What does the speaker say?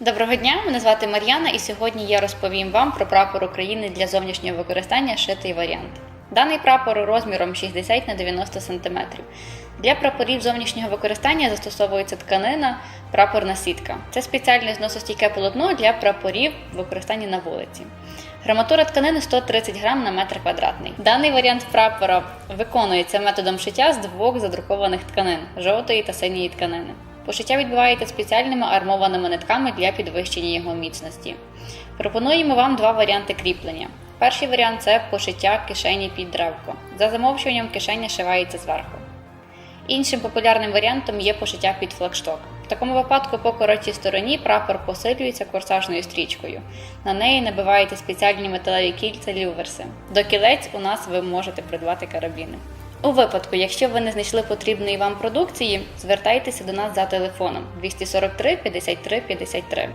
Доброго дня, мене звати Мар'яна, і сьогодні я розповім вам про прапор України для зовнішнього використання шитий варіант. Даний прапор розміром 60 на 90 см. Для прапорів зовнішнього використання застосовується тканина прапорна сітка. Це спеціальне зносостійке полотно для прапорів використання на вулиці. Граматура тканини 130 грам на метр квадратний. Даний варіант прапора виконується методом шиття з двох задрукованих тканин жовтої та синьої тканини. Пошиття відбувається спеціальними армованими нитками для підвищення його міцності. Пропонуємо вам два варіанти кріплення. Перший варіант це пошиття кишені під древко. За замовчуванням кишеня шивається зверху. Іншим популярним варіантом є пошиття під флагшток. В такому випадку по короткій стороні прапор посилюється корсажною стрічкою. На неї набиваєте спеціальні металеві кільця люверси. До кілець у нас ви можете придбати карабіни. У випадку, якщо ви не знайшли потрібної вам продукції, звертайтеся до нас за телефоном 243 53 53.